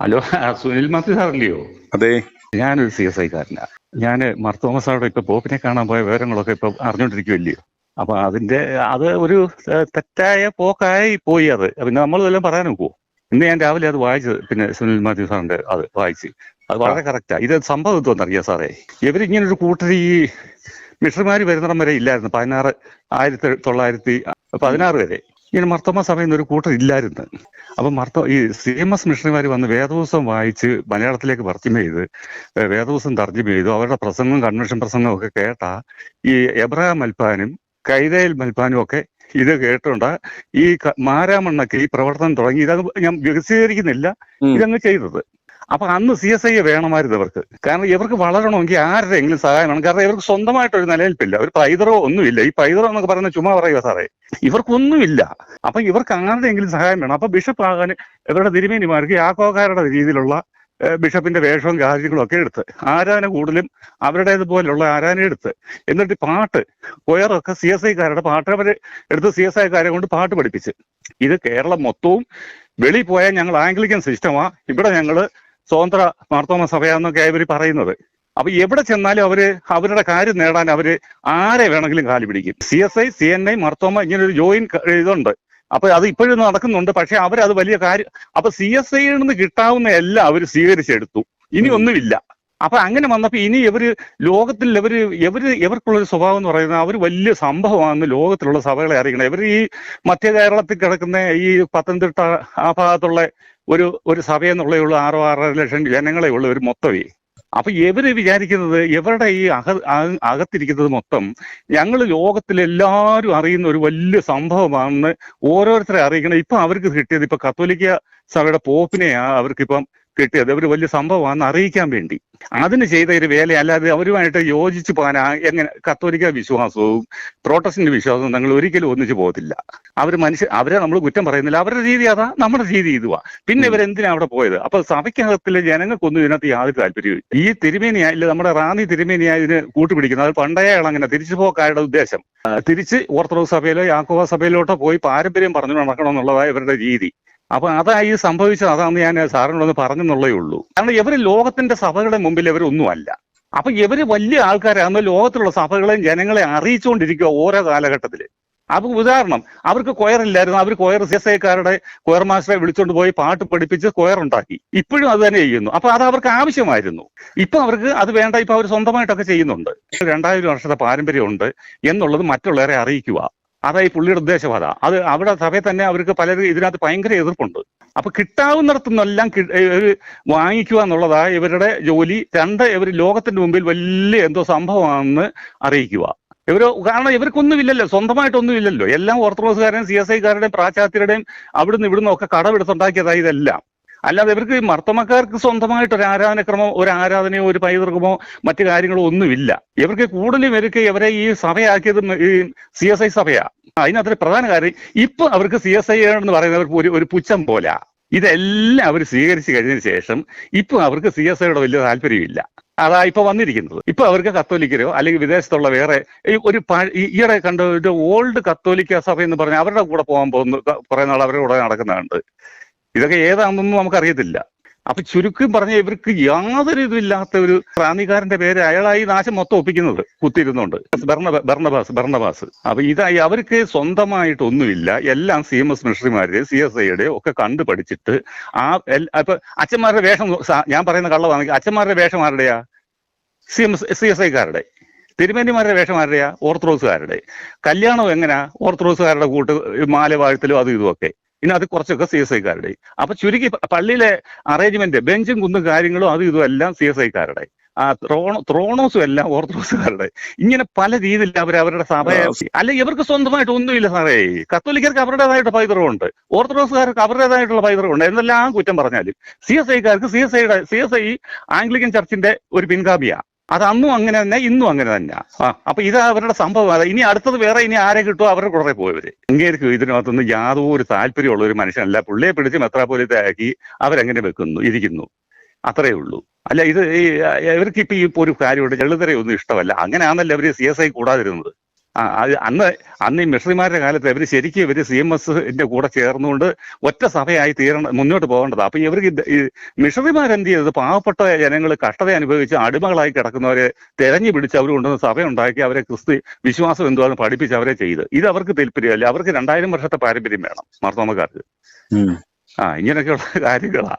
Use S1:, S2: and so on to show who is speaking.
S1: Hello Sunil Mathew സാറല്ലയോ?
S2: അതെ.
S1: ഞാനൊരു C S ഐക്കാരനാ. ഞാൻ മർത്തോമ സാറുടെ ഇപ്പൊ പോപ്പിനെ കാണാൻ പോയ വിവരങ്ങളൊക്കെ ഇപ്പൊ അറിഞ്ഞുകൊണ്ടിരിക്കുമല്ലയോ അപ്പൊ അതിന്റെ അത് ഒരു തെറ്റായ പോക്കായി പോയി അത്. പിന്നെ നമ്മൾ ഇതെല്ലാം പറയാൻ നോക്കുവോ? ഇന്ന് ഞാൻ രാവിലെ അത് വായിച്ചത് പിന്നെ സുനിൽ മാത്യു സാറിന്റെ അത് വായിച്ച്. അത് വളരെ കറക്റ്റാ ഇത് സംഭവം എന്തോന്നറിയാം സാറേ? ഇവരിങ്ങനെ ഒരു കൂട്ടർ ഈ മിഷണറിമാര് വരുന്നിടം വരെ ഇല്ലായിരുന്നു. പതിനാറ് ആയിരത്തി തൊള്ളായിരത്തി പതിനാറ് വരെ. ഇങ്ങനെ മർത്തോമ സഭയിൽ നിന്ന് ഒരു കൂട്ടർ ഇല്ലായിരുന്നു. അപ്പൊ മർത്തോ ഈ സി എം എസ് മിഷണറിമാർ വന്ന് വേദപുസ്തകം വായിച്ച് മലയാളത്തിലേക്ക് തർജമ ചെയ്ത് വേദപുസ്തകം തർജമ ചെയ്തു അവരുടെ പ്രസംഗവും കൺവെൻഷൻ പ്രസംഗവും ഒക്കെ കേട്ട ഈ എബ്രഹാം മൽപ്പാനും കൈതയിൽ മൽപ്പാനും ഒക്കെ ഇത് കേട്ടോണ്ട ഈ മാരാമണ്ണക്ക് ഈ പ്രവർത്തനം തുടങ്ങി. ഇതങ്ങ് ഞാൻ വികസീകരിക്കുന്നില്ല. ഇതങ്ങ് ചെയ്തത്. അപ്പൊ അന്ന് സി എസ് ഐ വേണമായിരുന്നു ഇവർക്ക്. കാരണം ഇവർക്ക് വളരണമെങ്കിൽ ആരുടെയെങ്കിലും സഹായം വേണം കാരണം ഇവർക്ക് സ്വന്തമായിട്ട് ഒരു നിലനിൽപ്പില്ല. ഒരു പൈതറോ ഒന്നുമില്ല. ഈ പൈതറോ എന്നൊക്കെ പറയുന്ന ചുമ്മാ പറയുക സാറേ. ഇവർക്കൊന്നുമില്ല. അപ്പൊ ഇവർക്ക് ആരുടെയെങ്കിലും സഹായം വേണം. അപ്പൊ ബിഷപ്പ് ആകാൻ ഇവരുടെ തിരുമേനിമാർക്ക് യാക്കോക്കാരുടെ രീതിയിലുള്ള ബിഷപ്പിന്റെ വേഷവും കാര്യങ്ങളും ഒക്കെ എടുത്ത് ആരാധന കൂടുതലും അവരുടേതുപോലുള്ള ആരാധന എടുത്ത് എന്നിട്ട് പാട്ട് കൊയറൊക്കെ സി എസ് ഐക്കാരുടെ പാട്ട് അവർ എടുത്ത് സി എസ് ഐക്കാരെ കൊണ്ട് പാട്ട് പഠിപ്പിച്ച്. ഇത് കേരളം മൊത്തവും വെളിയിൽ പോയാൽ ഞങ്ങൾ ആംഗ്ലിക്കൻ സിസ്റ്റമാ. ഇവിടെ ഞങ്ങൾ സ്വതന്ത്ര മാർത്തോമ സഭയാന്നൊക്കെ ഇവർ പറയുന്നത്. അപ്പൊ എവിടെ ചെന്നാലും അവർ അവരുടെ കാര്യം നേടാൻ അവർ ആരെ വേണമെങ്കിലും കാലി പിടിക്കും. C S I C N I Marthoma ഇങ്ങനെ ഒരു ജോയിൻ ഇതുണ്ട്. അപ്പൊ അത് ഇപ്പോഴും നടക്കുന്നുണ്ട്. പക്ഷെ അവരത് വലിയ കാര്യം അപ്പൊ സി എസ് ഐയിൽ നിന്ന് കിട്ടാവുന്ന എല്ലാം അവർ സ്വീകരിച്ചെടുത്തു. ഇനി ഒന്നുമില്ല. അപ്പൊ അങ്ങനെ വന്നപ്പോ ഇനി ഇവർ ലോകത്തിൽ ഇവർ ഇവർ ഇവർക്കുള്ള ഒരു സ്വഭാവം എന്ന് പറയുന്നത് അവർ വലിയ സംഭവമാണെന്ന് ലോകത്തിലുള്ള സഭകളെ അറിയിക്കണം ഇവർ ഈ മധ്യ കേരളത്തിൽ കിടക്കുന്ന ഈ പത്തനംതിട്ട ആ ഭാഗത്തുള്ള ഒരു ഒരു സഭയെന്നുള്ളയുള്ള ആറോ ആറര ലക്ഷം ജനങ്ങളെ ഉള്ള ഒരു മൊത്തമേ അപ്പൊ ഇവർ വിചാരിക്കുന്നത് ഇവരുടെ ഈ അക- അകത്തിരിക്കുന്നത് മൊത്തം ഞങ്ങൾ ലോകത്തിലെല്ലാവരും അറിയുന്ന ഒരു വലിയ സംഭവമാണെന്ന് ഓരോരുത്തരെ അറിയിക്കണം. ഇപ്പൊ അവർക്ക് കിട്ടിയത് ഇപ്പൊ കത്തോലിക്ക സഭയുടെ പോപ്പിനെയാ അവർക്കിപ്പം കിട്ടിയത്. ഒരു വലിയ സംഭവമാണെന്ന് അറിയിക്കാൻ വേണ്ടി. അതിന് ചെയ്ത ഒരു വേല അല്ലാതെ അവരുമായിട്ട് യോജിച്ചു പോകാൻ എങ്ങനെ കത്തോലിക്ക വിശ്വാസവും പ്രോട്ടസ്റ്റിന്റെ വിശ്വാസവും ഞങ്ങൾ ഒരിക്കലും ഒന്നിച്ചു പോകത്തില്ല. അവർ മനുഷ്യ അവരെ നമ്മൾ കുറ്റം പറയുന്നില്ല. അവരുടെ രീതി അതാ നമ്മുടെ രീതി ഇതുവാ. പിന്നെ ഇവരെന്തിനാ അവിടെ പോയത്? അപ്പൊ സഭയ്ക്കകത്തിലെ ജനങ്ങൾക്കൊന്നും ഇതിനകത്ത് യാതൊരു താല്പര്യവും ഈ തിരുമേനിയായില്ല നമ്മുടെ റാന്നി തിരുമേനിയായി ഇതിന് കൂട്ടുപിടിക്കുന്നത്. അത് പണ്ടേ അങ്ങനെ തിരിച്ചു പോക്കാരുടെ ഉദ്ദേശം. തിരിച്ച് ഓർത്തഡോക്സ് സഭയിലോ യാക്കോവ സഭയിലോട്ടോ പോയി പാരമ്പര്യം പറഞ്ഞു നടക്കണം എന്നുള്ളതാണ് ഇവരുടെ രീതി. അപ്പൊ അതാ ഈ സംഭവിച്ചത് അതാന്ന് ഞാൻ സാറിനോടൊന്ന് പറഞ്ഞെന്നുള്ളേ ഉള്ളൂ. കാരണം ഇവർ ലോകത്തിന്റെ സഭകളുടെ മുമ്പിൽ ഇവരൊന്നുമല്ല. അപ്പൊ ഇവർ വലിയ ആൾക്കാരാണ് ലോകത്തിലുള്ള സഭകളെയും ജനങ്ങളെ അറിയിച്ചുകൊണ്ടിരിക്കുക ഓരോ കാലഘട്ടത്തിൽ. അപ്പൊ ഉദാഹരണം അവർക്ക് കൊയറില്ലായിരുന്നു അവർ കൊയർ സി എസ് ഐക്കാരുടെ കൊയർ മാസ്റ്ററെ വിളിച്ചുകൊണ്ട് പോയി പാട്ട് പഠിപ്പിച്ച് കൊയർ ഉണ്ടാക്കി. ഇപ്പോഴും അത് തന്നെ ചെയ്യുന്നു. അപ്പൊ അത് അവർക്ക് ആവശ്യമായിരുന്നു. ഇപ്പൊ അവർക്ക് അത് വേണ്ട ഇപ്പൊ അവർ സ്വന്തമായിട്ടൊക്കെ ചെയ്യുന്നുണ്ട്. രണ്ടായിരം വർഷത്തെ പാരമ്പര്യമുണ്ട് എന്നുള്ളത് മറ്റുള്ളവരെ അറിയിക്കുക അതാ ഈ പുള്ളിയുടെ ഉദ്ദേശം അതാ അത് അവിടെ സഭയിൽ തന്നെ അവർക്ക് പലരും ഇതിനകത്ത് ഭയങ്കര എതിർപ്പുണ്ട്. അപ്പൊ കിട്ടാവുന്നിടത്തുനിന്നെല്ലാം വാങ്ങിക്കുക എന്നുള്ളതാ ഇവരുടെ ജോലി. രണ്ട് ഇവർ ലോകത്തിന്റെ മുമ്പിൽ വലിയ എന്തോ സംഭവമാണെന്ന് അറിയിക്കുക. ഇവർ കാരണം ഇവർക്കൊന്നും ഇല്ലല്ലോ. സ്വന്തമായിട്ടൊന്നും ഇല്ലല്ലോ. എല്ലാം ഓർത്തഡോക്സുകാരുടെയും സി എസ് ഐക്കാരുടെയും പ്രാചാത്യരുടെയും അവിടുന്ന് ഇവിടുന്ന് ഒക്കെ കടമെടുത്തുണ്ടാക്കിയതാ ഇതെല്ലാം. അല്ലാതെ ഇവർക്ക് മർത്തമക്കാർക്ക് സ്വന്തമായിട്ട് ഒരു ആരാധനക്രമോ ഒരു ആരാധനയോ ഒരു പൈതൃകമോ മറ്റു കാര്യങ്ങളോ ഒന്നുമില്ല. ഇവർക്ക് കൂടുതലും ഇവർക്ക് ഇവരെ ഈ സഭയാക്കിയത് ഈ സി എസ് ഐ സഭയാ. അതിനകത്തൊരു പ്രധാന കാര്യം ഇപ്പൊ അവർക്ക് സി എസ് ഐ എന്ന് പറയുന്നവർക്ക് ഒരു ഒരു പുച്ഛം പോലെ. ഇതെല്ലാം അവർ സ്വീകരിച്ചു കഴിഞ്ഞതിന് ശേഷം ഇപ്പൊ അവർക്ക് സി എസ് ഐയുടെ വലിയ താല്പര്യമില്ല. അതാ ഇപ്പൊ വന്നിരിക്കുന്നത്. ഇപ്പൊ അവർക്ക് കത്തോലിക്കരോ അല്ലെങ്കിൽ വിദേശത്തുള്ള വേറെ ഒരു ഈയിടെ കണ്ട ഒരു ഓൾഡ് കത്തോലിക്ക സഭ എന്ന് പറഞ്ഞാൽ അവരുടെ കൂടെ പോകാൻ പോകുന്നു കുറെ നാൾ അവരുടെ കൂടെ നടക്കുന്നുണ്ട് ഇതൊക്കെ ഏതാണെന്നൊന്നും നമുക്കറിയത്തില്ല. അപ്പൊ ചുരുക്കം പറഞ്ഞ ഇവർക്ക് യാതൊരു ഇതുമില്ലാത്ത ഒരു ക്രാന്തികാരന്റെ പേര് അയാളായി നാശം മൊത്തം ഒപ്പിക്കുന്നത് കുത്തിയിരുന്നുണ്ട് ഭരണ ബർണബാസ് ബർണബാസ് അപ്പൊ ഇതായി അവർക്ക് സ്വന്തമായിട്ടൊന്നുമില്ല. എല്ലാം സി എം എസ് മിഷണറിമാരുടെ സി എസ് ഐയുടെ ഒക്കെ കണ്ടു പഠിച്ചിട്ട് ആ അപ്പൊ അച്ഛന്മാരുടെ വേഷം ഞാൻ പറയുന്ന കള്ളതാണെങ്കിൽ അച്ഛന്മാരുടെ വേഷം ആരുടെയാ C M S C S ഐക്കാരുടെ. തിരുമേനിമാരുടെ വേഷം ആരുടെയാ ഓർത്തഡോക്സുകാരുടെ. കല്യാണം എങ്ങനെയാ ഓർത്തഡോക്സുകാരുടെ കൂട്ട് മാല വാഴ്ത്തലും അതും ഇതുമൊക്കെ ഇനി അത് കുറച്ചൊക്കെ സി എസ് ഐക്കാരുടെ അപ്പൊ ചുരുക്കി പള്ളിയിലെ അറേഞ്ച്മെന്റ് ബെഞ്ചും കുന്നും കാര്യങ്ങളും അതും ഇതും എല്ലാം സി എസ് ഐക്കാരുടെ ആ ത്രോണോ ത്രോണോസും എല്ലാം ഓർത്തഡോക്സുകാരുടെ. ഇങ്ങനെ പല രീതിയിൽ അവർ അവരുടെ സഭയെ അല്ലെ ഇവർക്ക് സ്വന്തമായിട്ട് ഒന്നുമില്ല സാറേ കത്തോലിക്കർക്ക് അവരുടേതായിട്ട് പൈതൃകമുണ്ട്. ഓർത്തഡോക്സുകാർക്ക് അവരുടേതായിട്ടുള്ള പൈതൃകമുണ്ട്. എന്നെല്ലാം കുറ്റം പറഞ്ഞാലും സി എസ് ഐക്കാർക്ക് സി എസ് ഐയുടെ സി എസ് ഐ ആംഗ്ലിക്കൻ ചർച്ചിന്റെ ഒരു പിൻഗാമിയാ. അത് അന്നും അങ്ങനെ തന്നെ ഇന്നും അങ്ങനെ തന്നെ. ആ അപ്പൊ ഇത് അവരുടെ സംഭവം. ഇനി അടുത്തത് വേറെ ഇനി ആരെ കിട്ടുമോ അവരുടെ കൂടെ പോയവര്. ഇങ്ങേർക്ക് ഇതിനകത്തൊന്നും യാതൊരു താല്പര്യമുള്ള ഒരു മനുഷ്യനല്ല. പുള്ളിയെ പിടിച്ച് മെത്രാപോലിത്തെ ആക്കി അവരെങ്ങനെ വെക്കുന്നു ഇരിക്കുന്നു. അത്രേ ഉള്ളൂ. അല്ല ഇത് ഇവർക്ക് ഇപ്പൊ ഈ ഒരു കാര്യമുണ്ട്. ലളിതരെ ഒന്നും ഇഷ്ടമല്ല. അങ്ങനെയാണല്ലോ അവർ സി എസ് ഐ കൂടാതിരുന്നത്. അത് അന്ന് അന്ന് ഈ മിഷണറിമാരുടെ കാലത്ത് ഇവർ ശരിക്കും ഇവർ സി എം എസിന്റെ കൂടെ ചേർന്നുകൊണ്ട് ഒറ്റ സഭയായി തീരണം മുന്നോട്ട് പോകേണ്ടത്. അപ്പൊ ഇവർക്ക് ഈ മിഷണറിമാരെന്ത് ചെയ്തത്? പാവപ്പെട്ട ജനങ്ങൾ കഷ്ടത അനുഭവിച്ച് അടിമകളായി കിടക്കുന്നവരെ തെരഞ്ഞു പിടിച്ച് അവർ കൊണ്ടുവന്ന് സഭ ഉണ്ടാക്കി അവരെ ക്രിസ്തു വിശ്വാസം എന്തുവാന്ന് പഠിപ്പിച്ച് അവരെ ചെയ്ത്. ഇത് അവർക്ക് താല്പര്യമല്ല അവർക്ക് രണ്ടായിരം വർഷത്തെ പാരമ്പര്യം വേണം മാർത്തോമക്കാർക്ക്. ആ ഇങ്ങനെയൊക്കെയുള്ള കാര്യങ്ങളാ.